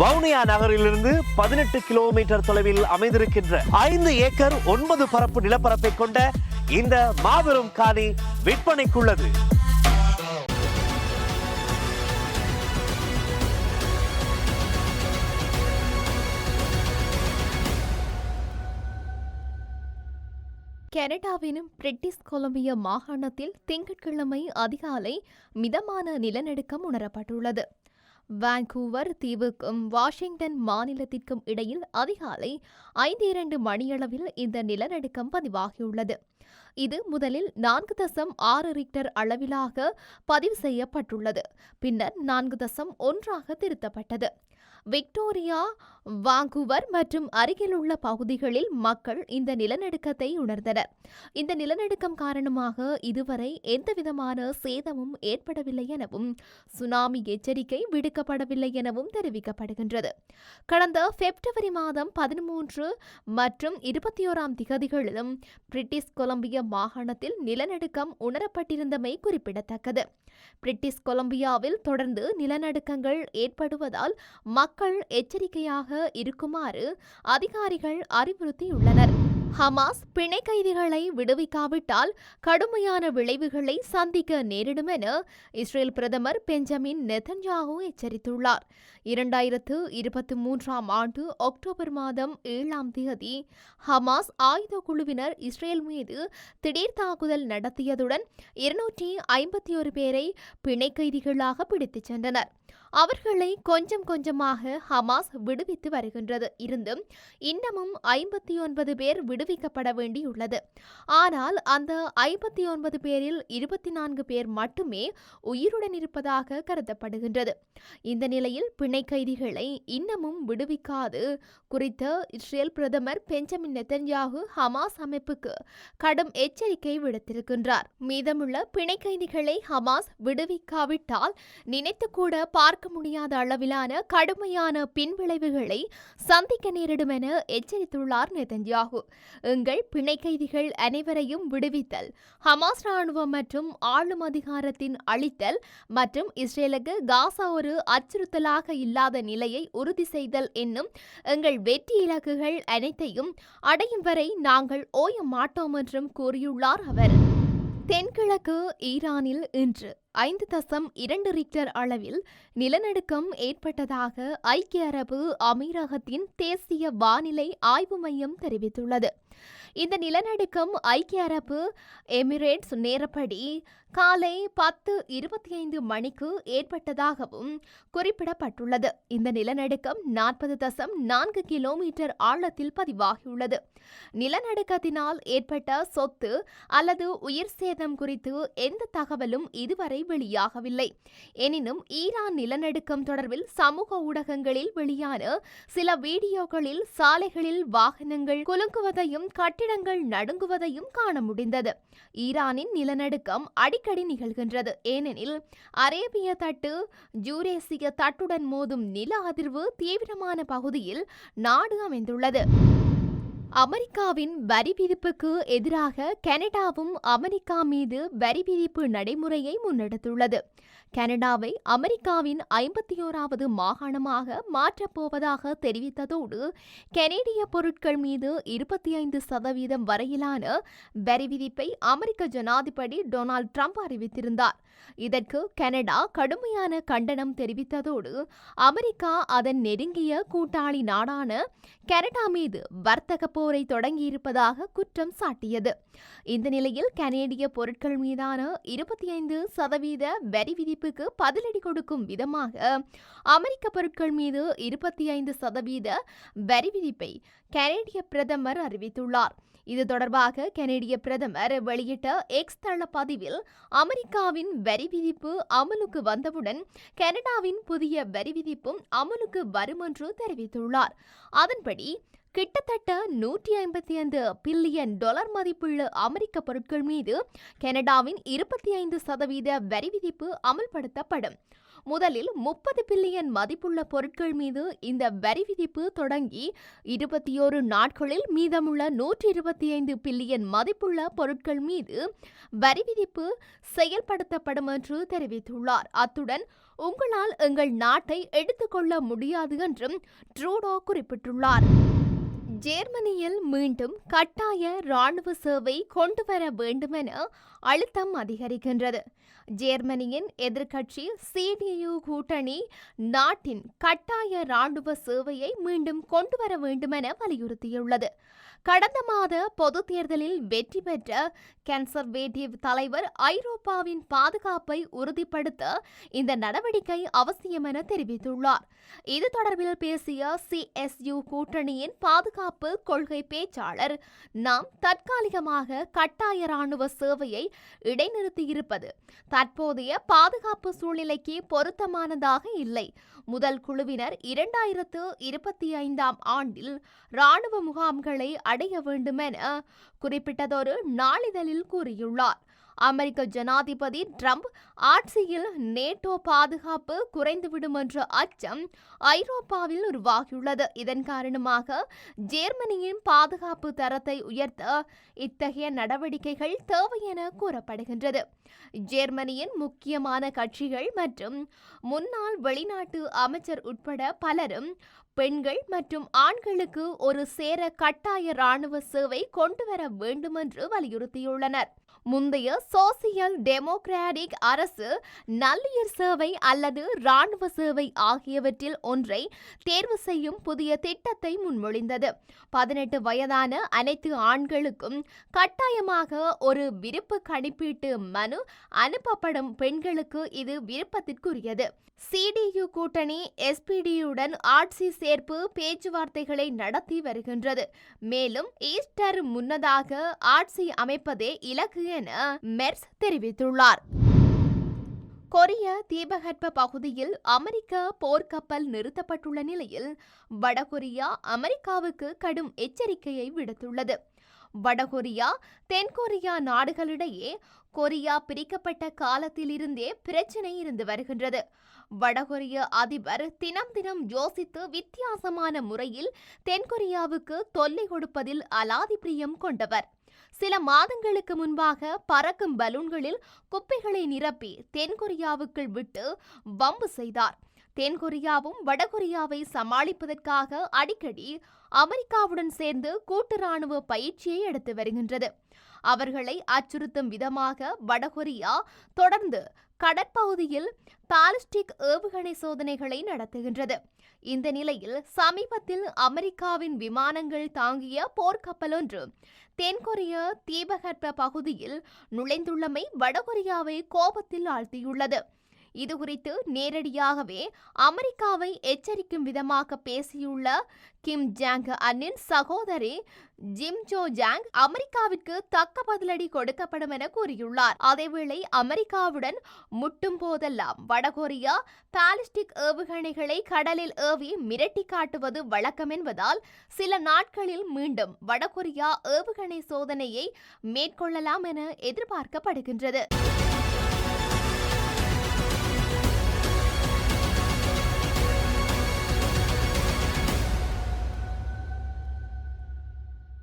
வவுனியா நகரிலிருந்து பதினெட்டு கிலோமீட்டர் தொலைவில் அமைந்திருக்கின்ற ஐந்து ஏக்கர் ஒன்பது பரப்பு நிலப்பரப்பை கொண்ட இந்த மாபெரும் காணி விற்பனைக்குள்ளது. கனடாவின் பிரிட்டிஷ் கொலம்பியா மாகாணத்தில் திங்கட்கிழமை அதிகாலை மிதமான நிலநடுக்கம் உணரப்பட்டுள்ளது. வான்கூவர் தீவுக்கும் வாஷிங்டன் மாநிலத்திற்கும் இடையில் அதிகாலை ஐந்து இரண்டு மணியளவில் இந்த நிலநடுக்கம் பதிவாகியுள்ளது. இது முதலில் நான்கு தசம் ஆறு ரிக்டர் அளவிலாக பதிவு செய்யப்பட்டுள்ளது. பின்னர் நான்கு தசம் ஒன்றாக திருத்தப்பட்டது. விக்டோரியா வாங்குவர் மற்றும் அருகிலுள்ள பகுதிகளில் மக்கள் இந்த நிலநடுக்கத்தை உணர்ந்தனர். இந்த நிலநடுக்கம் காரணமாக இதுவரை எந்தவிதமான சேதமும் ஏற்படவில்லை எனவும் சுனாமி எச்சரிக்கை விடுக்கப்படவில்லை எனவும் தெரிவிக்கப்படுகின்றது. கடந்த பிப்ரவரி மாதம் பதிமூன்று மற்றும் இருபத்தி ஓராம் திகதிகளிலும் பிரிட்டிஷ் கொலம்பியா மாகாணத்தில் நிலநடுக்கம் உணரப்பட்டிருந்தமை குறிப்பிடத்தக்கது. பிரிட்டிஷ் கொலம்பியாவில் தொடர்ந்து நிலநடுக்கங்கள் ஏற்படுவதால் மக்கள் எச்சரிக்கையாக இருக்குமாறு அதிகாரிகள் அறிவுறுத்தியுள்ளனர். ஹமாஸ் பிணை கைதிகளை விடுவிக்காவிட்டால் கடுமையான விளைவுகளை சந்திக்க நேரிடும் என இஸ்ரேல் பிரதமர் பெஞ்சமின் நெதன்யாகு எச்சரித்துள்ளார். இரண்டாயிரத்து இருபத்தி மூன்றாம் ஆண்டு அக்டோபர் மாதம் ஏழாம் தேதி ஹமாஸ் ஆயுத குழுவினர் இஸ்ரேல் மீது திடீர் தாக்குதல் நடத்தியதுடன் இருநூற்றி ஐம்பத்தி ஒரு பேரை பிணை கைதிகளாக பிடித்துச் சென்றனர். அவர்களை கொஞ்சம் கொஞ்சமாக ஹமாஸ் விடுவித்து வருகின்றது. இருந்தும் இன்னமும் ஐம்பத்தி ஒன்பது பேர் விடுவிக்கப்பட வேண்டியுள்ளது. ஆனால் அந்த ஐம்பத்தி ஒன்பது பேரில் இருபத்தி நான்கு பேர் மட்டுமே உயிருடன் இருப்பதாக கருதப்படுகின்றது. இந்த நிலையில் பிணை கைதிகளை இன்னமும் விடுவிக்காது குறித்த இஸ்ரேல் பிரதமர் பெஞ்சமின் நெத்தன்யாகு ஹமாஸ் அமைப்புக்கு கடும் எச்சரிக்கை விடுத்திருக்கின்றார். மீதமுள்ள பிணை கைதிகளை ஹமாஸ் விடுவிக்காவிட்டால் நினைத்துக்கூட பார்க்க பார்க்க முடியாத அளவிலான கடுமையான பின்விளைவுகளை சந்திக்க நேரிடும் என எச்சரித்துள்ளார் நெதன்யாகு. எங்கள் பிணை கைதிகள் அனைவரையும் விடுவித்தல் ஹமாஸ் ராணுவம் மற்றும் ஆளும் அதிகாரத்தின் அழித்தல் மற்றும் இஸ்ரேலுக்கு காசா ஒரு அச்சுறுத்தலாக இல்லாத நிலையை உறுதி செய்தல் என்னும் எங்கள் வெற்றி இலக்குகள் அனைத்தையும் அடையும் வரை நாங்கள் ஓய மாட்டோம் என்றும் கூறியுள்ளார் அவர். தென்கிழக்கு ஈரானில் இன்று ஐந்து தசம் இரண்டு ரிக்டர் அளவில் நிலநடுக்கம் ஏற்பட்டதாக ஐக்கிய அரபு அமீரகத்தின் தேசிய வானிலை ஆய்வு மையம் தெரிவித்துள்ளது. இந்த நிலநடுக்கம் ஐக்கிய அரபு எமிரேட்ஸ் நேரப்படி காலை பத்து இருபத்தி ஐந்து மணிக்கு ஏற்பட்டதாகவும் குறிப்பிடப்பட்டுள்ளது. இந்த நிலநடுக்கம் நாற்பது தசம் நான்கு கிலோமீட்டர் ஆழத்தில் பதிவாகியுள்ளது. நிலநடுக்கத்தினால் ஏற்பட்ட சொத்து அல்லது உயிர் சேதம் குறித்து எந்த தகவலும் இதுவரை வெளியாகவில்லை எனினும் ஈரான் நிலநடுக்கம் தொடர்பில் சமூக ஊடகங்களில் வெளியான சில வீடியோக்களில் சாலைகளில் வாகனங்கள் குலுங்குவதையும் கட்டிடங்கள் நடுங்குவதையும் காண முடிந்தது. ஈரானின் நிலநடுக்கம் அடிக்கடி நிகழ்கின்றது. ஏனெனில் அரேபிய தட்டு ஜூரேசிய தட்டுடன் மோதும் நில அதிர்வு தீவிரமான பகுதியில் நாடு அமைந்துள்ளது. அமெரிக்காவின் வரி விதிப்புக்கு எதிராக கனடாவும் அமெரிக்கா மீது வரி விதிப்பு நடைமுறையை முன்னெடுத்துள்ளது. கனடாவை அமெரிக்காவின் ஐம்பத்தி ஓராவது மாகாணமாக மாற்றப்போவதாக தெரிவித்ததோடு கனேடிய பொருட்கள் மீது இருபத்தி ஐந்து சதவீதம் வரையிலான வரி விதிப்பை அமெரிக்க ஜனாதிபதி டொனால்ட் ட்ரம்ப் அறிவித்திருந்தார். இதற்கு கனடா கடுமையான கண்டனம் தெரிவித்ததோடு அமெரிக்கா அதன் நெருங்கிய கூட்டாளி நாடான கனடா மீது வர்த்தக போரை தொடங்கியிருப்பதாக குற்றம் சாட்டியது. இந்த நிலையில் கனேடிய பொருட்கள் மீதான இருபத்தி ஐந்து சதவீத வரி விதிப்புக்கு பதிலடி கொடுக்கும் விதமாக அமெரிக்க பொருட்கள் மீது இருபத்தி ஐந்து சதவீத வரி விதிப்பை கனேடிய பிரதமர் அறிவித்துள்ளார். இது தொடர்பாக கனேடிய பிரதமர் வெளியிட்ட எக்ஸ் தள பதிவில் அமெரிக்காவின் வரி விதிப்பு அமலுக்கு வந்தவுடன் கனடாவின் புதிய வரி விதிப்பும் அமலுக்கு வரும் என்று தெரிவித்துள்ளார். அதன்படி கிட்டத்தட்ட நூற்றி ஐம்பத்தி ஐந்து பில்லியன் டாலர் மதிப்புள்ள அமெரிக்க பொருட்கள் மீது கனடாவின் இருபத்தி ஐந்து சதவீத வரி விதிப்பு அமல்படுத்தப்படும். முதலில் முப்பது பில்லியன் மதிப்புள்ள பொருட்கள் மீது இந்த வரி விதிப்பு தொடங்கி இருபத்தி ஓரு நாட்களில் மீதமுள்ள நூற்றி இருபத்தி ஐந்து பில்லியன் மதிப்புள்ள பொருட்கள் மீது வரி விதிப்பு செயல்படுத்தப்படும் என்று தெரிவித்துள்ளார். அத்துடன் உங்களால் எங்கள் நாட்டை எடுத்துக்கொள்ள முடியாது என்றும் ட்ரூடோ குறிப்பிட்டுள்ளார். ஜேர்மனியில் மீண்டும் கட்டாய ராணுவ சேவை கொண்டு வர வேண்டுமென அழுத்தம் அதிகரிக்கின்றது. ஜேர்மனியின் எதிர்க்கட்சி சிடியு கூட்டணி நாட்டின் கட்டாய ராணுவ சேவையை மீண்டும் கொண்டு வர வேண்டுமென வலியுறுத்தியுள்ளது. கடந்த மாத பொது தேர்தலில் வெற்றி பெற்ற கன்சர்வேட்டிவ் தலைவர் ஐரோப்பாவின் பாதுகாப்பை உறுதிப்படுத்த இந்த நடவடிக்கை அவசியம் என தெரிவித்துள்ளார். இது தொடர்பில் பேசிய சிஎஸ்யு கூட்டணியின் பாதுகாப்பு கொள்கை பேச்சாளர் நாம் தற்காலிகமாக கட்டாய ராணுவ சேவையை இடைநிறுத்தியிருப்பது தற்போதைய பாதுகாப்பு சூழ்நிலைக்கு பொருத்தமானதாக இல்லை. முதல் குழுவினர் இரண்டாயிரத்து இருபத்தி ஐந்தாம் ஆண்டில் ராணுவ முகாம்களை அடைய வேண்டுமென குறிப்பிட்டதொரு நாளிதழில் கூறியுள்ளார். அமெரிக்க ஜனாதிபதி ட்ரம்ப் ஆட்சியில் நேட்டோ பாதுகாப்பு குறைந்துவிடும் என்ற அச்சம் ஐரோப்பாவில் உருவாகியுள்ளது. இதன் காரணமாக ஜேர்மனியின் பாதுகாப்பு தரத்தை உயர்த்த இத்தகைய நடவடிக்கைகள் தேவை என கூறப்படுகின்றது. ஜேர்மனியின் முக்கியமான கட்சிகள் மற்றும் முன்னாள் வெளிநாட்டு அமைச்சர் உட்பட பலரும் பெண்கள் மற்றும் ஆண்களுக்கு ஒரு சேர கட்டாய ராணுவ சேவை கொண்டு வர வேண்டும் என்று வலியுறுத்தியுள்ளனர். முந்தைய சோசியல் டெமோக்ராட்டிக் அரசு நல்லியர் சேவை அல்லது இராணுவ சேவை ஆகியவற்றில் ஒன்றை தேர்வு செய்யும் புதிய திட்டத்தை முன்மொழிந்தது. பதினெட்டு வயதான அனைத்து ஆண்களுக்கும் கட்டாயமாக ஒரு விருப்பு கணிப்பீட்டு மனு அனுப்பப்படும் பெண்களுக்கு இது விருப்பத்திற்குரியது. சிடியு கூட்டணி எஸ்பிடியுடன் ஆட்சி சேர்ப்பு பேச்சுவார்த்தைகளை நடத்தி வருகின்றது. மேலும் ஈஸ்டர் முன்னதாக ஆட்சி அமைப்பதே இலக்கு என மெர்ஸ் தெரிவித்துள்ளார். கொரிய தீபகற்ப பகுதியில் அமெரிக்க போர்க்கப்பல் நிறுத்தப்பட்டுள்ள நிலையில் வடகொரியா அமெரிக்காவுக்கு கடும் எச்சரிக்கையை விடுத்துள்ளது. வடகொரியா தென்கொரியா நாடுகளிடையே கொரியா பிரிக்கப்பட்ட காலத்திலிருந்தே பிரச்சினை இருந்து வருகின்றது. வடகொரிய அதிபர் தினம் தினம் யோசித்து வித்தியாசமான முறையில் தென்கொரியாவுக்கு தொல்லை கொடுப்பதில் அலாதி பிரியம் கொண்டவர். சில மாதங்களுக்கு முன்பாக பறக்கும் பலூன்களில் குப்பைகளை நிரப்பி தென்கொரியாவுக்குள் விட்டு வம்பு செய்தார். தென்கொரியாவும் வடகொரியாவை சமாளிப்பதற்காக அடிக்கடி அமெரிக்காவுடன் சேர்ந்து கூட்டு ராணுவ பயிற்சியை எடுத்து வருகின்றது. அவர்களை அச்சுறுத்தும் விதமாக வடகொரியா தொடர்ந்து கடற்பகுதியில் பாலிஸ்டிக் ஏவுகணை சோதனைகளை நடத்துகின்றது. இந்த நிலையில் சமீபத்தில் அமெரிக்காவின் விமானங்கள் தாங்கிய போர்க்கப்பல் ஒன்று தென்கொரிய தீபகற்ப பகுதியில் நுழைந்துள்ளமை வடகொரியாவை கோபத்தில் ஆழ்த்தியுள்ளது. இதுகுறித்து நேரடியாகவே அமெரிக்காவை எச்சரிக்கும் விதமாக பேசியுள்ள கிம் ஜாங் அன்னின் சகோதரி ஜிம் ஜோ ஜாங் அமெரிக்காவிற்கு தக்க பதிலடி கொடுக்கப்படும் என கூறியுள்ளார். அதேவேளை அமெரிக்காவுடன் முட்டும் போதெல்லாம் வடகொரியா பாலிஸ்டிக் ஏவுகணைகளை கடலில் ஏவி மிரட்டி காட்டுவது வழக்கம் என்பதால் சில நாட்களில் மீண்டும் வடகொரியா ஏவுகணை சோதனையை மேற்கொள்ளலாம் என எதிர்பார்க்கப்படுகின்றது.